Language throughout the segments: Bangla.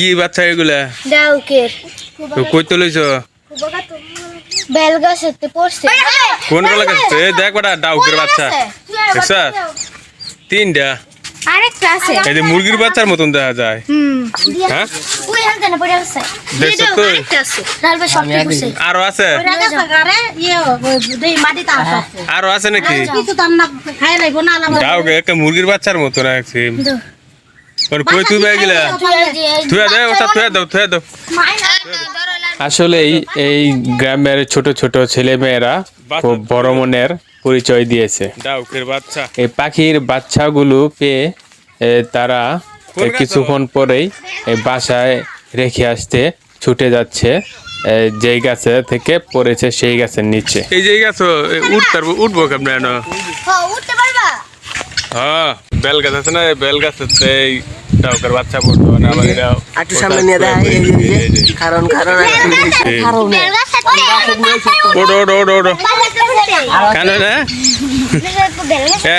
কি বাচ্চা এগুলা? ডাউকের। তো কই তো লইছ? বেলগাছেতে পড়ছে। কোন বেলা কাছে দেখ ডাউকের বাচ্চা। দেখছ তিনটা। আরেকটা আছে। এই যে মুরগির বাচ্চার মতন দেখা যায়। হুম। হ্যাঁ? ওই হালতে না পড়ে আছে। দেখছ তো আছে। ডালবে সব ঠিক আছে আরও আছে? আরও আছে নাকি? ডাউকে একটা মুরগির বাচ্চার মতন আছে ওর কই তুই বে গেলা। তুই দে ওটা তুই দাও তুই দাও। আসলেই এই গ্রামের ছোট ছোট ছেলে মেয়েরা খুব বড় মনের পরিচয় দিয়েছে। বাচ্চা। এই পাখির বাচ্চাগুলো পেয়ে তারা কিছুক্ষণ পরেই এই বাসায় রেখে আসতে ছুটে যাচ্ছে। যেই গাছে থেকে পড়েছে সেই গাছের নিচে। এই যে গাছ উঠতে উঠবো কেমন হ্যাঁ হ্যাঁ বেল গাছ আছে না? বেল গাছ আছে এই ডাউকের বাচ্চা পড়তো না আমার এটা একটু সামনে নিয়ে দেয় এই যে, কারণ কারণ কারণ ওডো ওডো ওডো ওডো কেন না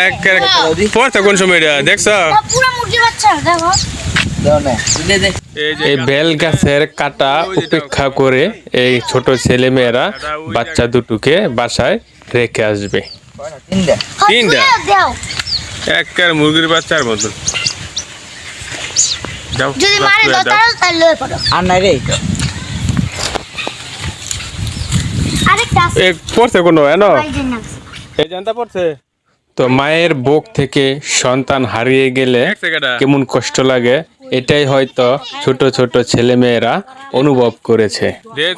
এক পড়ছে কোন সময় এটা দেখছ? পুরো মুরগি বাচ্চা দেখো। এই বেল গাছের কাটা উপেক্ষা করে এই ছোট ছেলে মেয়েরা বাচ্চা দুটোকে বাসায় রেখে আসবে। তিনটা? দাও। একের মুরগির বাচ্চার মতন যাও যদি মারে দাও দাও। তাহলে তাহলে লয়ে পড়ো। আর নাই রে আরেকটা এ পড়ছে কোনো এনো? এই যে না। এই জানতা পড়ছে? তো মায়ের বুক থেকে সন্তান হারিয়ে গেলে কেমন কষ্ট লাগে? এটাই হয়তো ছোট ছোট ছেলে মেয়েরা অনুভব করেছে।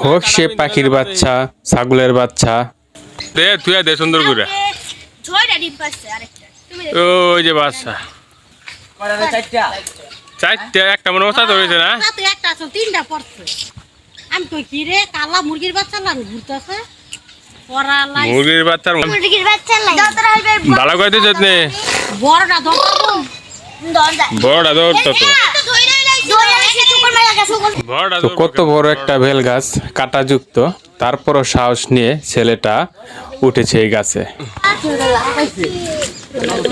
হোক সে পাখির বাচ্চা ছাগলের বাচ্চা। দে তুই দে সুন্দর করে। ছয়টা ডিম পাচ্ছে আরেকটা। তুমি ওই যে বাচ্চা। চারটে একটা মনে না? তো একটা আছে তিনটা পড়ছে। আমি তো কি রে কালা মুরগির বাচ্চা লাগ ঘুরতেছে মুরগির মুরগির বাচ্চা ভালো করে নে বড়টা বড়টা তো কত বড় একটা বেল গাছ কাটাযুক্ত। তারপরও সাহস নিয়ে ছেলেটা উঠেছে এই গাছে।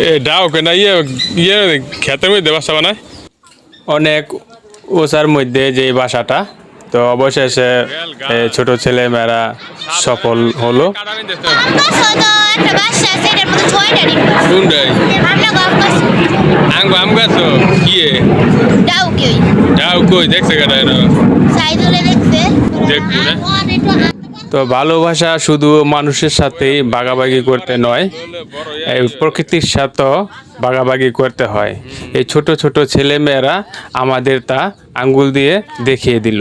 এ ডাও কেনা ইয়ে ইয়ে খেতে মধ্যে বাসা বানায়। অনেক ওসার মধ্যে যে বাসাটা তো অবশেষে এ, ছোট ছেলে মেয়েরা সফল হলো। দেখছে তো ভালোবাসা শুধু মানুষের সাথেই বাগাবাগি করতে নয়, এই প্রকৃতির সাথেও বাগাবাগি করতে হয়। এই ছোট ছোট ছেলেমেয়েরা আমাদের তা আঙ্গুল দিয়ে দেখিয়ে দিল।